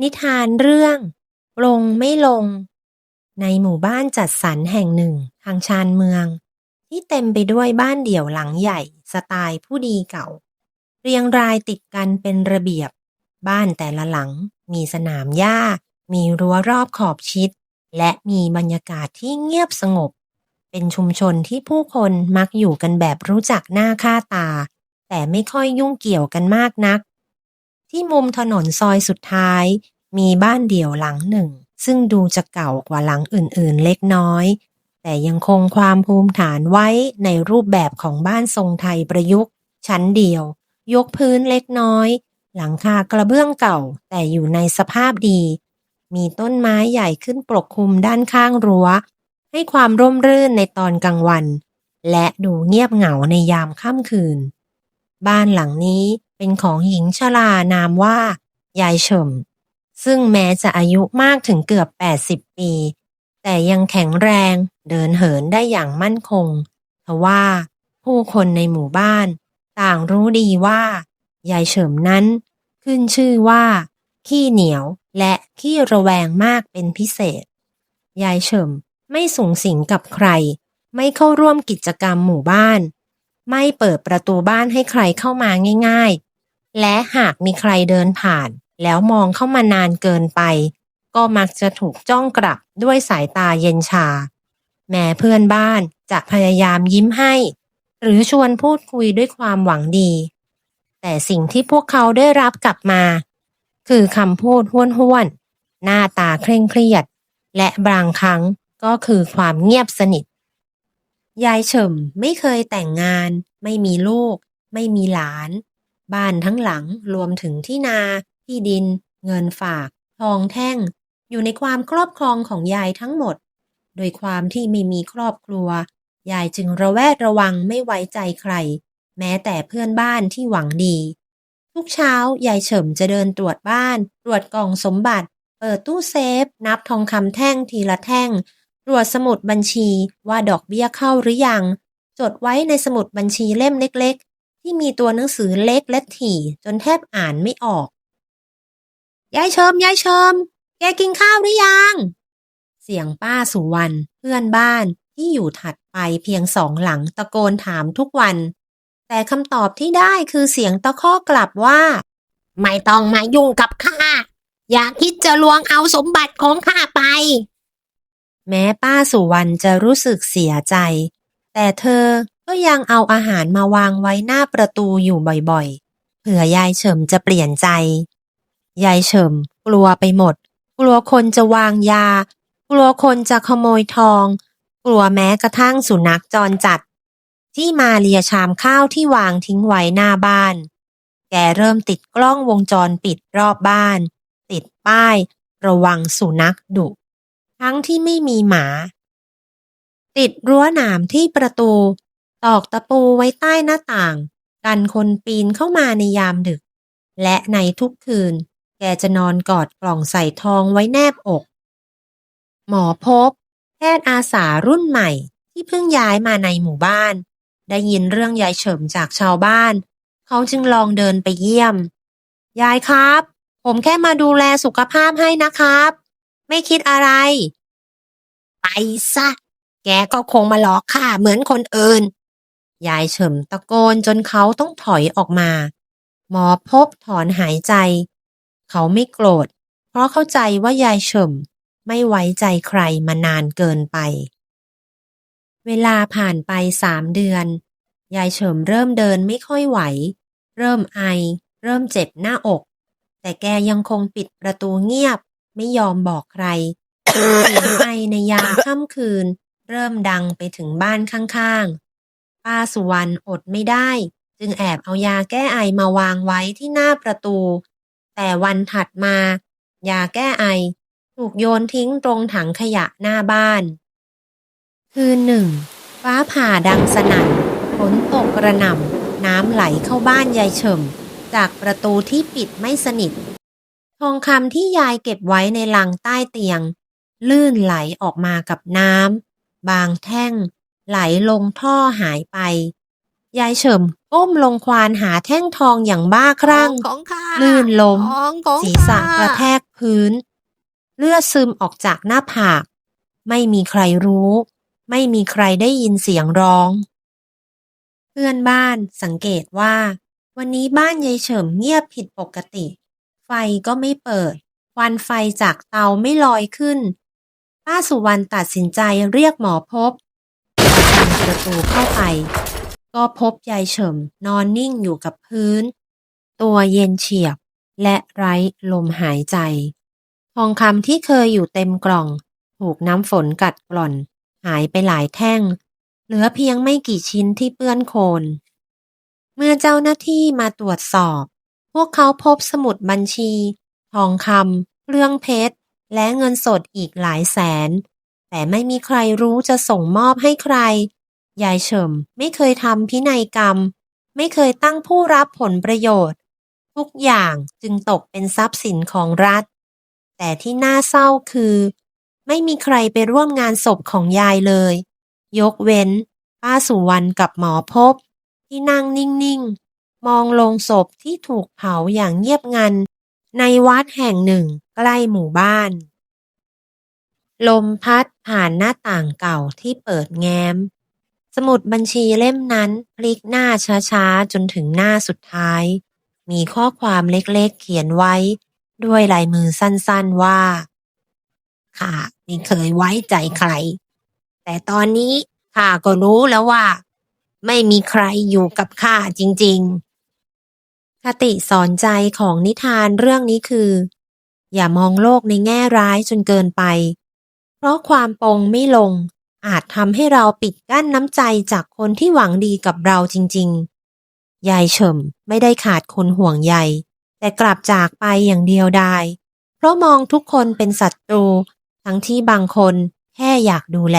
นิทานเรื่อง ลงไม่ลง ในหมู่บ้านจัดสรรแห่งหนึ่งทางชานเมือง ที่เต็มไปด้วยบ้านเดี่ยวหลังใหญ่สไตล์ผู้ดีเก่า เรียงรายติดกันเป็นระเบียบ บ้านแต่ละหลัง มีสนามหญ้า มีรั้วรอบขอบชิด และมีบรรยากาศที่เงียบสงบ เป็นชุมชนที่ผู้คนมักอยู่กันแบบรู้จักหน้าค่าตา แต่ไม่ค่อยยุ่งเกี่ยวกันมากนัก ที่มุมถนนซอยสุดท้าย มีบ้านเดี่ยวหลังหนึ่ง ซึ่งดูจะเก่ากว่าหลังอื่นๆเล็กน้อย แต่ยังคงความภูมิฐานไว้ในรูปแบบของบ้านทรงไทยประยุกต์ ชั้นเดียว ยกพื้นเล็กน้อย หลังคากระเบื้องเก่า แต่อยู่ในสภาพดี มีต้นไม้ใหญ่ขึ้นปกคลุมด้านข้างรั้ว ให้ความร่มรื่นในตอนกลางวัน และดูเงียบเหงาในยามค่ำคืน บ้านหลังนี้ เป็นของหญิงชรานามว่า ยายเฉิม ซึ่งแม้จะอายุมากถึงเกือบ 80 ปี แต่ยังแข็งแรงเดินเหินได้อย่างมั่นคงทว่าผู้คนในหมู่บ้าน ต่างรู้ดีว่า ยายเฉิมนั้น ขึ้นชื่อว่า ขี้เหนียวและขี้ระแวงมากเป็นพิเศษ ยายเฉิมไม่สูงสิงกับใคร ไม่เข้าร่วมกิจกรรมหมู่บ้าน ไม่เปิดประตูบ้านให้ใครเข้ามาง่ายๆ และหากมีใครเดินผ่าน แล้วมองเข้ามานานเกินไป ก็มักจะถูกจ้องกลับด้วยสายตาเย็นชา แม้เพื่อนบ้านจะพยายามยิ้มให้ หรือชวนพูดคุยด้วยความหวังดี แต่สิ่งที่พวกเขาได้รับกลับมา คือคำพูดห้วนๆ หน้าตาเคร่งเครียด และบางครั้งก็คือความเงียบสนิท ยายเฉิมไม่เคยแต่งงาน ไม่มีลูก ไม่มีหลาน บ้านทั้งหลังรวมถึงที่นา ที่ดิน เงินฝาก ทองแท่ง อยู่ในความครอบครองของยายทั้งหมด โดยความที่ไม่มีครอบครัว ยายจึงระแวดระวังไม่ไว้ใจใคร แม้แต่เพื่อนบ้านที่หวังดี ทุกเช้ายายเฉิมจะเดินตรวจบ้าน ตรวจกล่องสมบัติ เปิดตู้เซฟ นับทองคำแท่งทีละแท่ง ตรวจสมุดบัญชีว่าดอกเบี้ยเข้าหรือยัง จดไว้ในสมุดบัญชีเล่มเล็ก ที่มีตัวหนังสือเล็กและถี่ จนแทบอ่านไม่ออก ยายเชิมยายเชิม แกกินข้าวหรือยัง เสียงป้าสุวรรณเพื่อนบ้านที่อยู่ถัดไปเพียงสองหลังตะโกนถามทุกวัน แต่คำตอบที่ได้คือเสียงตะคอกกลับว่า ไม่ต้องมายุ่งกับข้า อย่าคิดจะลวงเอาสมบัติของข้าไป แม้ป้าสุวรรณจะรู้สึกเสียใจ แต่เธอ ก็ยังเอาอาหารมาวางไว้หน้าประตูอยู่บ่อยๆ เผื่อยายเฉิมจะเปลี่ยนใจ ยายเฉิมกลัวไปหมด กลัวคนจะวางยา กลัวคนจะขโมยทอง กลัวแม้กระทั่งสุนัขจรจัด ที่มาเลียชามข้าวที่วางทิ้งไว้หน้าบ้าน แกเริ่มติดกล้องวงจรปิดรอบบ้าน ติดป้าย ระวังสุนัขดุ ทั้งที่ไม่มีหมาติดรั้วหนามที่ประตู ตอกตะปูไว้ใต้หน้าต่าง กันคนปีนเข้ามาในยามดึก และในทุกคืน แกจะนอนกอดกล่องใส่ทองไว้แนบอก หมอพบ แพทย์อาสารุ่นใหม่ที่เพิ่งย้ายมาในหมู่บ้าน ได้ยินเรื่องยายเฉิมจากชาวบ้าน เขาจึงลองเดินไปเยี่ยม ยายครับ ผมแค่มาดูแลสุขภาพให้นะครับ ไม่คิดอะไร ไปซะแกก็คงมาหลอกข้าเหมือนคนอื่น ยายเฉิมตะโกนจนเขาต้องถอยออกมา หมอพบถอนหายใจ เขาไม่โกรธ เพราะเข้าใจว่ายายเฉิมไม่ไว้ใจใครมานานเกินไป เวลาผ่านไปสามเดือน ยายเฉิมเริ่มเดินไม่ค่อยไหว เริ่มไอ เริ่มเจ็บหน้าอก แต่แกยังคงปิดประตูเงียบ ไม่ยอมบอกใครเสียงไอในยามค่ำคืน เริ่มดังไปถึงบ้านข้างๆ ป้าสุวรรณอดไม่ได้ จึงแอบเอายาแก้ไอมาวางไว้ที่หน้าประตู แต่วันถัดมา ยาแก้ไอ ถูกโยนทิ้งตรงถังขยะหน้าบ้าน คืนหนึ่ง ฟ้าผ่าดังสนั่นฝนตกกระหน่ำน้ำไหลเข้าบ้านยายเฉิมจากประตูที่ปิดไม่สนิท ทองคำที่ยายเก็บไว้ในลังใต้เตียง ลื่นไหลออกมากับน้ำบางแท่ง ไหลลงท่อหายไป ยายเฉิมก้มลงควานหาแท่งทองอย่างบ้าคลั่งของข้าลื่นล้มของของศีรษะข้ากระแทกพื้นพื้น เลือดซึมออกจากหน้าผาก ไม่มีใครรู้ ไม่มีใครได้ยินเสียงร้อง เพื่อนบ้านสังเกตว่า วันนี้บ้านยายเฉิมเงียบผิดปกติ ไฟก็ไม่เปิด ควันไฟจากเตาไม่ลอยขึ้น ป้าสุวรรณตัดสินใจเรียกหมอพบพอทำ ประตูเข้าไป ก็พบยายเฉิมนอนนิ่งอยู่กับพื้น ตัวเย็นเฉียบและไร้ลมหายใจ ทองคำที่เคยอยู่เต็มกล่อง ถูกน้ำฝนกัดกร่อน หายไปหลายแท่ง เหลือเพียงไม่กี่ชิ้นที่เปื้อนโคลนเมื่อเจ้าหน้าที่มาตรวจสอบ พวกเขาพบสมุดบัญชี ทองคำเครื่องเพชร และเงินสดอีกหลายแสน แต่ไม่มีใครรู้จะส่งมอบให้ใคร ยายเฉิมไม่เคยทำพินัยกรรม ไม่เคยตั้งผู้รับผลประโยชน์ ทุกอย่างจึงตกเป็นทรัพย์สินของรัฐ แต่ที่น่าเศร้าคือ ไม่มีใครไปร่วมงานศพของยายเลย ยกเว้น ป้าสุวรรณกับหมอพบ ที่นั่งนิ่งๆ มองลงศพที่ถูกเผาอย่างเงียบงัน ในวัดแห่งหนึ่งใกล้หมู่บ้านลมพัดผ่านหน้าต่างเก่าที่เปิดแง้ม สมุดบัญชีเล่มนั้นพลิกหน้าช้าๆ จนถึงหน้าสุดท้าย มีข้อความเล็กๆ เขียนไว้ ด้วยลายมือสั้นๆว่าข้าไม่เคยไว้ใจใคร แต่ตอนนี้ข้าก็รู้แล้วว่า ไม่มีใครอยู่กับข้าจริง ๆ คติสอนใจของนิทานเรื่องนี้คือ อย่ามองโลกในแง่ร้ายจนเกินไป เพราะความปรงไม่ลง อาจทำให้เราปิดกั้นน้ำใจจากคนที่หวังดีกับเราจริง ๆ ยายเฉิมไม่ได้ขาดคนห่วงใยแต่กลับจากไปอย่างเดียวดาย เพราะมองทุกคนเป็นศัตรู ทั้งที่บางคนแค่อยากดูแล